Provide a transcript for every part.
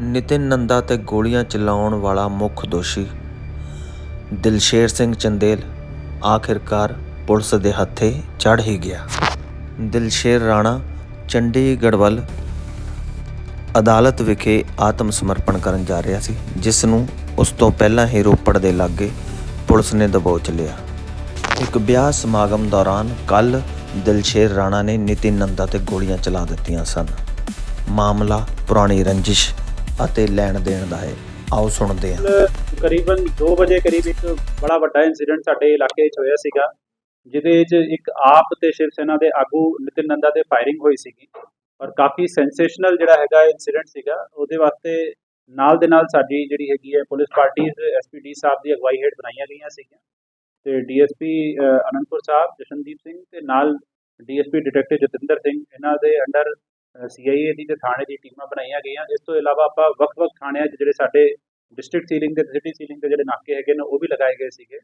ਨਿਤਿਨ ਨੰਦਾ ਤੇ ਗੋਲੀਆਂ ਚਲਾਉਣ ਵਾਲਾ ਮੁੱਖ ਦੋਸ਼ੀ। ਦਿਲਸ਼ੇਰ ਸਿੰਘ ਚੰਦੇਲ ਆਖਿਰਕਾਰ ਪੁਲਿਸ ਦੇ ਹੱਥੇ ਚੜ੍ਹ ਹੀ ਗਿਆ। ਦਿਲਸ਼ੇਰ ਰਾਣਾ ਚੰਡੀਗੜ੍ਹ ਵੱਲ ਅਦਾਲਤ ਵਿਖੇ ਆਤਮ ਸਮਰਪਣ ਕਰਨ ਜਾ ਰਿਹਾ ਸੀ, ਜਿਸ ਨੂੰ ਉਸ ਤੋਂ ਪਹਿਲਾਂ ਹੀ ਰੋਪੜ ਦੇ ਲਾਗੇ ਪੁਲਿਸ ਨੇ ਦਬੋਚ ਲਿਆ। ਇੱਕ ਵਿਆਹ ਸਮਾਗਮ ਦੌਰਾਨ ਕੱਲ ਦਿਲਸ਼ੇਰ ਰਾਣਾ ਨੇ ਨਿਤਿਨ ਨੰਦਾ ਤੇ ਗੋਲੀਆਂ ਚਲਾ ਦਿੱਤੀਆਂ ਸਨ। ਮਾਮਲਾ ਪੁਰਾਣੀ ਰੰਜਿਸ਼ ਅਤੇ ਲੈਣ ਦੇਣ ਦਾ ਹੈ। ਆਓ ਸੁਣਦੇ ਹਾਂ। ਕਰੀਬਨ 2 ਵਜੇ ਕਰੀਬ ਇੱਕ ਬੜਾ ਵੱਡਾ ਇਨਸੀਡੈਂਟ ਸਾਡੇ ਇਲਾਕੇ 'ਚ ਹੋਇਆ ਸੀਗਾ, ਜਿਹਦੇ 'ਚ ਇੱਕ ਆਪ ਤੇ ਸ਼ਿਵ ਸੈਨਾ ਦੇ ਆਗੂ ਨਿਤਿਨ ਨੰਦਾ ਤੇ ਫਾਇਰਿੰਗ ਹੋਈ ਸੀਗੀ। ਔਰ ਕਾਫੀ ਸੈਂਸੇਸ਼ਨਲ ਜਿਹੜਾ ਹੈਗਾ ਇਨਸੀਡੈਂਟ ਸੀਗਾ, ਉਹਦੇ ਵਾਸਤੇ ਨਾਲ ਦੇ ਨਾਲ ਸਾਡੀ ਜਿਹੜੀ ਹੈਗੀ ਹੈ ਪੁਲਿਸ ਪਾਰਟੀਜ਼ ਐਸਪੀਡੀ ਸਾਹਿਬ ਦੀ ਅਗਵਾਈ ਹੇਠ ਬਣਾਈਆਂ ਗਈਆਂ ਸੀਗੀਆਂ। ਤੇ ਡੀਐਸਪੀ ਅਨੰਦਪੁਰ ਸਾਹਿਬ, ਜਸ਼ਨਦੀਪ ਸਿੰਘ ਤੇ ਨਾਲ ਡੀਐਸਪੀ ਡਿਟੈਕਟਿਵ ਜਤਿੰਦਰ ਸਿੰਘ, ਇਹਨਾਂ ਦੇ ਅੰਡਰ ਸੀਆਈਏ ਦੀ ਤੇ ਥਾਣੇ ਦੀ ਟੀਮਾਂ ਬਣਾਈਆਂ ਗਈਆਂ। ਇਸ ਤੋਂ ਇਲਾਵਾ ਆਪਾਂ ਵੱਖ-ਵੱਖ ਥਾਣਿਆਂ 'ਚ ਜਿਹੜੇ ਸਾਡੇ ਡਿਸਟ੍ਰਿਕਟ ਸੀਲਿੰਗ ਤੇ ਸਿਟੀ ਸੀਲਿੰਗ ਤੇ ਜਿਹੜੇ ਨਾਕੇ ਹੈਗੇ ਨੇ, ਉਹ ਵੀ ਲਗਾਏ ਗਏ ਸੀਗੇ।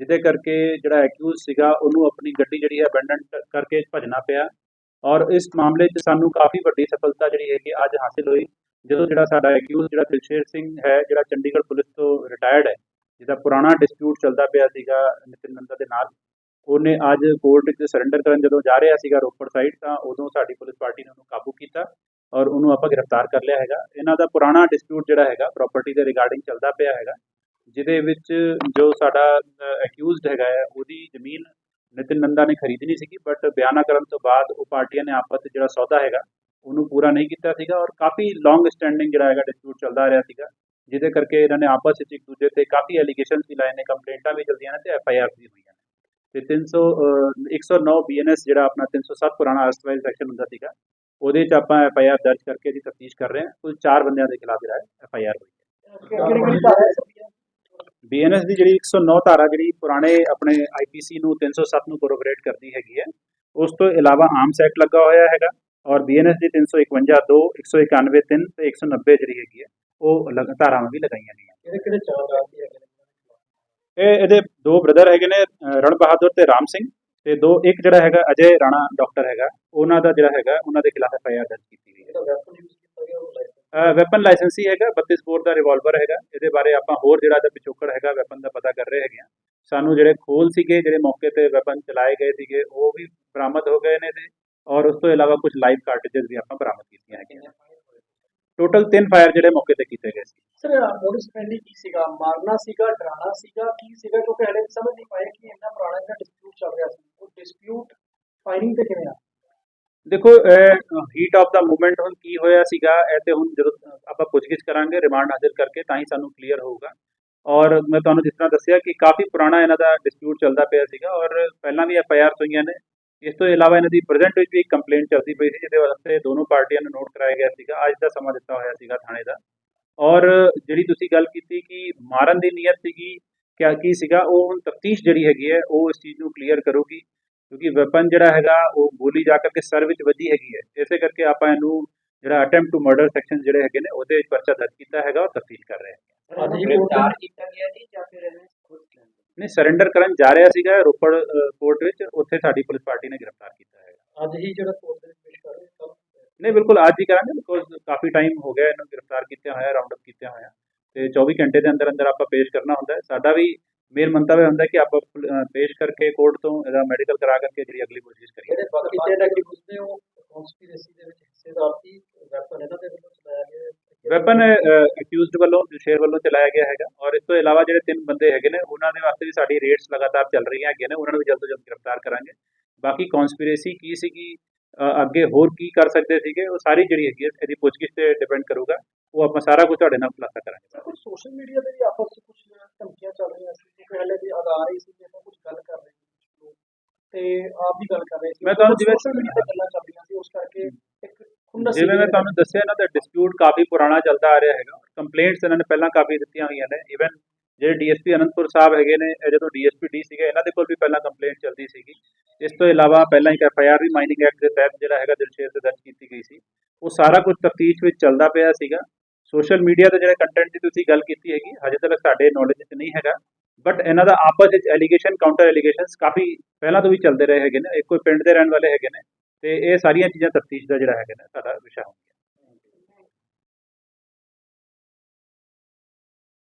ਜਿਹਦੇ ਕਰਕੇ ਜਿਹੜਾ ਐਕਿਊਜ਼ ਸੀਗਾ, ਉਹਨੂੰ ਆਪਣੀ ਗੱਡੀ ਜਿਹੜੀ ਹੈ ਅਬੈਂਡਨ ਕਰਕੇ ਭਜਣਾ ਪਿਆ। ਔਰ ਇਸ ਮਾਮਲੇ 'ਚ ਸਾਨੂੰ ਕਾਫੀ ਵੱਡੀ ਸਫਲਤਾ ਜਿਹੜੀ ਹੈਗੀ ਅੱਜ ਹਾਸਿਲ ਹੋਈ। ਜਦੋਂ ਜਿਹੜਾ ਸਾਡਾ ਐਕਿਊਜ਼ ਜਿਹੜਾ ਦਿਲਸ਼ੇਰ ਸਿੰਘ ਹੈ, ਜਿਹੜਾ ਚੰਡੀਗੜ੍ਹ ਪੁਲਿਸ ਤੋਂ ਰਿਟਾਇਰਡ ਹੈ, ਜਿਹਦਾ ਪੁਰਾਣਾ ਡਿਸਪਿਊਟ ਚੱਲਦਾ ਪਿਆ ਸੀਗਾ ਨਿਤਿਨ ਨੰਦਾ ਦੇ ਨਾਲ ਉਹਨੇ ਅੱਜ ਕੋਰਟ ਵਿੱਚ ਸਰੈਂਡਰ ਕਰਨ ਜਦੋਂ ਜਾ ਰਿਹਾ ਸੀਗਾ ਰੋਪੜ ਸਾਈਡ ਤਾਂ ਉਦੋਂ ਸਾਡੀ ਪੁਲਿਸ ਪਾਰਟੀ ਨੇ ਉਹਨੂੰ ਕਾਬੂ ਕੀਤਾ ਔਰ ਉਹਨੂੰ ਆਪਾਂ ਗ੍ਰਿਫਤਾਰ ਕਰ ਲਿਆ ਹੈਗਾ। ਇਹਨਾਂ ਦਾ ਪੁਰਾਣਾ ਡਿਸਪਿਊਟ ਜਿਹੜਾ ਹੈਗਾ ਪ੍ਰਾਪਰਟੀ ਦੇ ਰਿਗਾਰਡਿੰਗ ਚੱਲਦਾ ਪਿਆ ਹੈਗਾ, ਜਿਹਦੇ ਵਿੱਚ ਜੋ ਸਾਡਾ ਅਕਿਊਜ਼ਡ ਹੈਗਾ ਹੈ, ਉਹਦੀ ਜ਼ਮੀਨ ਨਿਤਿਨ ਨੰਦਾ ਨੇ ਖਰੀਦਣੀ ਸੀਗੀ ਬਟ ਬਿਆਨਾ ਕਰਨ ਤੋਂ ਬਾਅਦ ਉਹ ਪਾਰਟੀਆਂ ਨੇ ਆਪਸ ਵਿੱਚ ਜਿਹੜਾ ਸੌਦਾ ਹੈਗਾ, ਉਹਨੂੰ ਪੂਰਾ ਨਹੀਂ ਕੀਤਾ ਸੀਗਾ ਔਰ ਕਾਫੀ ਲੌਂਗ ਸਟੈਂਡਿੰਗ ਜਿਹੜਾ ਹੈਗਾ ਡਿਸਪਿਊਟ ਚੱਲਦਾ ਰਿਹਾ ਸੀਗਾ, ਜਿਹਦੇ ਕਰਕੇ ਇਹਨਾਂ ਨੇ ਆਪਸ ਵਿੱਚ ਇੱਕ ਦੂਜੇ ਤੇ ਕਾਫੀ ਐਲੀਗੇਸ਼ਨਸ ਵੀ ਲਾਏ ਨੇ, ਕੰਪਲੇਂਟਾਂ ਵੀ ਚਲਦੀਆਂ ਨੇ ਤੇ ਐਫ ਆਈ ਆਰ ਵੀ ਹੋਈਆਂ ਨੇ। ਤੇ 300 ਅਹ, 109 ਬੀਐਨਐਸ ਜਿਹੜਾ ਆਪਣਾ 307 ਪੁਰਾਣਾ ਅਰਸਟਵਾਈਲ ਸੈਕਸ਼ਨ ਹੁੰਦਾ ਸੀਗਾ ਉਹਦੇ 'ਚ ਆਪਾਂ ਐਫ ਆਈ ਆਰ ਦਰਜ ਕਰਕੇ ਦੀ ਤਫਤੀਸ਼ ਕਰ ਰਹੇ ਹਾਂ। ਕੁੱਲ 4 ਬੰਦਿਆਂ ਦੇ ਖਿਲਾਫ ਜਿਹੜਾ ਐਫ ਆਈ ਆਰ ਹੋਈ ਹੈ। ਬੀਐਨਐਸ ਦੀ ਜਿਹੜੀ 109 ਧਾਰਾ ਜਿਹੜੀ ਪੁਰਾਣੇ ਆਪਣੇ ਆਈਪੀਸੀ ਨੂੰ 307 ਨੂੰ ਕੋਰੋਬੋਰੇਟ ਕਰਦੀ ਹੈਗੀ ਹੈ ਉਸ ਤੋਂ ਇਲਾਵਾ ਆਰਮਸ ਐਕਟ ਲੱਗਾ ਹੋਇਆ ਹੈਗਾ ਔਰ ਬੀਐਨਐਸ ਦੀ 351 2 191 3 ਤੇ 190 ਜਿਹੜੀ ਹੈਗੀ ਹੈ ਉਹ ਲਗ- ਧਾਰਾਵਾਂ ਵੀ ਲਗਾਈਆਂ ਗਈਆਂ। ਕਿਹੜੇ ਕਿਹੜੇ ਚਾਰ ਰਾਤੀ ਹੈਗੇ ਇਹ ਇਹਦੇ ਦੋ ਬ੍ਰਦਰ ਹੈਗੇ ਨੇ ਰਣ ਬਹਾਦਰ ਤੇ ਰਾਮ ਸਿੰਘ ਤੇ ਦੋ ਇੱਕ ਜਿਹੜਾ ਹੈਗਾ ਅਜੇ ਰਾਣਾ ਡਾਕਟਰ ਹੈਗਾ। ਉਹਨਾਂ ਦਾ ਜਿਹੜਾ ਹੈਗਾ ਉਹਨਾਂ ਦੇ ਖਿਲਾਫ ਐਫ ਆਈ ਆਰ ਦਰਜ ਕੀਤੀ ਗਈ ਹੈ। ਵੈਪਨ ਲਾਇਸੈਂਸ ਹੀ ਹੈਗਾ 32 ਬੋਰ ਦਾ ਰਿਵਾਲਵਰ ਹੈਗਾ। ਇਹਦੇ ਬਾਰੇ ਆਪਾਂ ਹੋਰ ਜਿਹੜਾ ਇਹਦਾ ਪਿਛੋਕੜ ਹੈਗਾ ਵੈਪਨ ਦਾ ਪਤਾ ਕਰ ਰਹੇ ਹੈਗੇ ਆ ਸਾਨੂੰ ਜਿਹੜੇ ਖੋਲ ਸੀਗੇ ਜਿਹੜੇ ਮੌਕੇ ਤੇ ਵੈਪਨ ਚਲਾਏ ਗਏ ਸੀਗੇ ਉਹ ਵੀ ਬਰਾਮਦ ਹੋ ਗਏ ਨੇ ਤੇ ਔਰ ਉਸ ਤੋਂ ਇਲਾਵਾ ਕੁਝ ਲਾਈਵ ਕਾਰਟ੍ਰਿਜਸ ਵੀ ਆਪਾਂ ਬਰਾਮਦ ਕੀਤੀਆਂ ਹੈਗੀਆਂ। ਟੋਟਲ 3 ਫਾਇਰ ਜਿਹੜੇ ਮੌਕੇ ਤੇ ਕੀਤੇ ਗਏ ਸੀ। ਸਰ ਮੋਡਸ ਫ੍ਰੈਂਡਲੀ ਕੀ ਸੀਗਾ? ਮਾਰਨਾ ਸੀਗਾ ਡਰਾਣਾ ਸੀਗਾ ਕੀ ਸੀਗਾ? ਕਿਉਂਕਿ ਹਲੇ ਸਮਝ ਨਹੀਂ ਪਾਇਆ ਕਿ ਇੰਨਾ ਪੁਰਾਣਾ ਜਿਹੜਾ ਡਿਸਪਿਊਟ ਚੱਲ ਰਿਹਾ ਸੀ। ਉਹ ਡਿਸਪਿਊਟ ਫਾਇਰਿੰਗ ਤੇ ਕਿਵੇਂ ਆ? ਦੇਖੋ ਹੀਟ ਆਫ ਦਾ ਮੂਵਮੈਂਟ ਹੁਣ ਕੀ ਹੋਇਆ ਸੀਗਾ ਇਹ ਤੇ ਹੁਣ ਜਦੋਂ ਆਪਾਂ ਪੁੱਛਗਿੱਛ ਕਰਾਂਗੇ ਰਿਮਾਂਡ ਹਾਜ਼ਰ ਕਰਕੇ ਤਾਂ ਹੀ ਸਾਨੂੰ ਕਲੀਅਰ ਹੋਊਗਾ। ਔਰ ਮੈਂ ਤੁਹਾਨੂੰ ਜਿਸ ਤਰ੍ਹਾਂ ਦੱਸਿਆ ਕਿ ਕਾਫੀ ਪੁਰਾਣਾ ਇਹਨਾਂ ਦਾ ਡਿਸਪਿਊਟ ਚੱਲਦਾ ਪਿਆ ਸੀਗਾ ਔਰ ਪਹਿਲਾਂ ਵੀ ਐਫ ਆਈ ਆਰ ਹੋਈਆਂ ਨੇ। ਇਸ ਤੋਂ ਇਲਾਵਾ ਇਹਨਾਂ ਦੀ ਪ੍ਰੈਜ਼ੈਂਟ ਵਿੱਚ ਵੀ ਇੱਕ ਕੰਪਲੇਂਟ ਚੱਲਦੀ ਪਈ ਸੀ, ਜਿਹਦੇ ਵਾਸਤੇ ਦੋਨੋਂ ਪਾਰਟੀਆਂ ਨੂੰ ਨੋਟ ਕਰਾਇਆ ਗਿਆ ਸੀਗਾ। ਅੱਜ ਦਾ ਸਮਾਂ ਦਿੱਤਾ ਹੋਇਆ ਸੀਗਾ ਥਾਣੇ ਦਾ। ਔਰ ਜਿਹੜੀ ਤੁਸੀਂ ਗੱਲ ਕੀਤੀ ਕਿ ਮਾਰਨ ਦੀ ਨੀਅਤ ਸੀਗੀ, ਕਿਆ ਕੀ ਸੀਗਾ, ਉਹ ਹੁਣ ਤਫਤੀਸ਼ ਜਿਹੜੀ ਹੈਗੀ ਹੈ, ਉਹ ਇਸ ਚੀਜ਼ ਨੂੰ ਕਲੀਅਰ ਕਰੂਗੀ। ਕਿਉਂਕਿ ਵੈਪਨ ਜਿਹੜਾ ਹੈਗਾ, ਉਹ ਗੋਲੀ ਜਾ ਕਰਕੇ ਸਰ ਵਿੱਚ ਵੱਜੀ ਹੈਗੀ ਹੈ। ਇਸੇ ਕਰਕੇ ਆਪਾਂ ਇਹਨੂੰ ਜਿਹੜਾ ਅਟੈਂਪਟ ਟੂ ਮਰਡਰ ਸੈਕਸ਼ਨ ਜਿਹੜੇ ਹੈਗੇ ਨੇ, ਉਹਦੇ ਵਿੱਚ ਪਰਚਾ ਦਰਜ ਕੀਤਾ ਹੈਗਾ ਔਰ ਤਫਤੀਸ਼ ਕਰ ਰਹੇ ਹਾਂ ਅੱਜ ਗ੍ਰਿਫਤਾਰ ਕੀਤਾ ਗਿਆ ਜੀ ਜਾਂ ਫਿਰ ਇਹਨੇ ਨਹੀਂ ਸਰੈਂਡਰ ਕਰਨ ਜਾ ਰਿਹਾ ਸੀਗਾ ਰੋਪੜ ਕੋਰਟ ਵਿੱਚ ਉੱਥੇ ਸਾਡੀ ਪੁਲਿਸ ਪਾਰਟੀ ਨੇ ਗ੍ਰਿਫਤਾਰ ਕੀਤਾ ਹੈਗਾ। ਅੱਜ ਹੀ ਜਿਹੜਾ ਕੋਰਟ ਦੇ ਵਿੱਚ ਪੇਸ਼ ਕਰ ਰਹੇ ਕੱਲ ਨਹੀਂ ਬਿਲਕੁਲ ਅੱਜ ਹੀ ਕਰਾਂਗੇ ਬਿਕੋਜ਼ ਕਾਫੀ ਟਾਈਮ ਹੋ ਗਿਆ ਇਹਨੂੰ ਗ੍ਰਿਫਤਾਰ ਕੀਤਾ ਹੋਇਆ ਰਾਉਂਡ ਅਪ ਕੀਤਾ ਹੋਇਆ। ਤੇ 24 ਘੰਟੇ ਦੇ ਅੰਦਰ ਅੰਦਰ ਆਪਾਂ ਪੇਸ਼ ਕਰਨਾ ਹੁੰਦਾ ਹੈ। ਸਾਡਾ ਵੀ ਮੇਨ ਮੰਤਵ ਹੁੰਦਾ ਹੈ ਕਿ ਆਪਾਂ ਪੇਸ਼ ਕਰਕੇ ਕੋਰਟ ਤੋਂ ਇਹਦਾ ਮੈਡੀਕਲ ਕਰਾ ਕਰਕੇ ਜਿਹੜੀ ਅਗਲੀ ਕੋਸ਼ਿਸ਼ ਕਰੀਏ। ਜਿਹੜੇ ਬਾਕੀ ਤਿੰਨ ਐਗਰੀਬਿਊਟਸ ਨੇ ਉਹ ਕਨਸਪੀਰੇਸੀ ਦੇ ਵਿੱਚ ਹਿੱਸੇਦਾਰ ਸੀ ਵੈਪਨ ਇਹਨਾਂ ਦੇ ਵੱਲੋਂ ਹੈ। ਵੈਪਨ ਅਕਿਊਜ਼ਡ ਵੱਲੋਂ ਸ਼ੇਰ ਵੱਲੋਂ ਚਲਾਇਆ ਗਿਆ ਹੈਗਾ। ਔਰ ਇਸ ਤੋਂ ਇਲਾਵਾ ਜਿਹੜੇ ਤਿੰਨ ਬੰਦੇ ਹੈਗੇ ਨੇ ਉਹਨਾਂ ਦੇ ਵਾਸਤੇ ਵੀ ਸਾਡੀ ਰੇਟਸ ਲਗਾਤਾਰ ਚੱਲ ਰਹੀਆਂ ਹੈਗੀਆਂ ਨੇ। ਉਹਨਾਂ ਨੂੰ ਵੀ ਜਲਦ ਤੋਂ ਜਲਦ ਗ੍ਰਿਫਤਾਰ ਕਰਾਂਗੇ। ਬਾਕੀ ਕਨਸਪੀਰੇਸੀ ਕੀ ਸੀਗੀ ਅੱਗੇ ਹੋਰ ਕੀ ਕਰ ਸਕਦੇ ਸੀਗੇ ਉਹ ਸਾਰੀ ਜਿਹੜੀ ਹੈਗੀ ਹੈ ਇਹਦੀ ਪੁੱਛਗਿੱਛ ਤੇ ਡਿਪੈਂਡ ਕਰੂਗਾ। ਉਹ ਆਪਾਂ ਸਾਰਾ ਕੁਝ ਤੁਹਾਡੇ ਨਾਲ ਖੁਲਾਸਾ ਕਰਾਂਗੇ। ਸੋਸ਼ਲ ਮੀਡੀਆ ਤੇ ਵੀ ਆਪਸ ਵਿੱਚ ਕੁਝ ਧਮਕੀਆਂ ਚੱਲ ਰਹੀਆਂ ਸੀ? ਕਿ ਪਹਿਲੇ ਵੀ ਆਧਾਰ ਹੀ ਸੀ ਕਿ ਆਪਾਂ ਕੁਝ ਗੱਲ ਕਰ ਰਹੇ ਸੀ। ਤੇ ਆਪ ਵੀ ਗੱਲ ਕਰ ਰਹੇ ਸੀ। ਮੈਂ ਤੁਹਾਨੂੰ ਜਿਵੇਂ- ਸੋਸ਼ਲ ਮੀਡੀਆ ਤੇ ਗੱਲਾਂ ਚੱਲ ਰਹੀਆਂ ਸੀ ਉਸ ਕਰਕੇ ਜਿਵੇਂ ਮੈਂ ਤੁਹਾਨੂੰ ਦੱਸਿਆ ਇਹਨਾਂ ਦਾ ਡਿਸਪਿਊਟ ਕਾਫੀ ਪੁਰਾਣਾ ਚੱਲਦਾ ਆ ਰਿਹਾ ਹੈਗਾ। ਕੰਪਲੇਂਟਸ ਇਹਨਾਂ ਨੇ ਪਹਿਲਾਂ ਕਾਫੀ ਦਿੱਤੀਆਂ ਹੋਈਆਂ ਨੇ। ਇਵਨ ਜਿਹੜੇ ਡੀਐਸਪੀ ਅਨੰਦਪੁਰ ਸਾਹਿਬ ਹੈਗੇ ਨੇ ਜਦੋਂ ਡੀਐਸਪੀ ਡੀ ਸੀਗੇ ਇਹਨਾਂ ਦੇ ਕੋਲ ਵੀ ਪਹਿਲਾਂ ਕੰਪਲੇਂਟ ਚੱਲਦੀ ਸੀਗੀ। ਇਸ ਤੋਂ ਇਲਾਵਾ ਪਹਿਲਾਂ ਇੱਕ ਐਫਆਈਆਰ ਵੀ ਮਾਈਨਿੰਗ ਐਕਟ ਦੇ ਤਹਿਤ ਜਿਹੜਾ ਹੈਗਾ ਦਿਲਸ਼ੇਰ ਤੇ ਦਰਜ ਕੀਤੀ ਗਈ ਸੀ। ਉਹ ਸਾਰਾ ਕੁਝ ਤਫਤੀਸ਼ ਵਿੱਚ ਚੱਲਦਾ ਪਿਆ ਸੀਗਾ। ਸੋਸ਼ਲ ਮੀਡੀਆ ਤੇ ਜਿਹੜੇ ਕੰਟੈਂਟ ਦੀ ਤੁਸੀਂ ਗੱਲ ਕੀਤੀ ਹੈਗੀ ਹਜੇ ਤੱਕ ਸਾਡੇ ਨੌਲੇਜ ਵਿੱਚ ਨਹੀਂ ਹੈਗਾ। ਬਟ ਇਹਨਾਂ ਦਾ ਆਪਸ ਵਿੱਚ ਐਲੀਗੇਸ਼ਨ ਕਾਊਂਟਰ ਐਲੀਗੇਸ਼ਨਸ ਕਾਫੀ ਪਹਿਲਾਂ ਤੋਂ ਵੀ ਚੱਲਦੇ ਰਹੇ ਹੈਗੇ ਨੇ। ਇੱਕੋ ਹੀ ਪਿੰਡ ਦੇ ਰਹਿਣ ਵਾਲੇ ਹੈਗੇ ਨੇ। ਤੇ ਇਹ ਸਾਰੀਆਂ ਚੀਜ਼ਾਂ ਤਫਤੀਸ਼ ਦਾ ਜਿਹੜਾ ਹੈਗਾ ਨਾ ਸਾਡਾ ਵਿਸ਼ਾ ਹੋਊਗਾ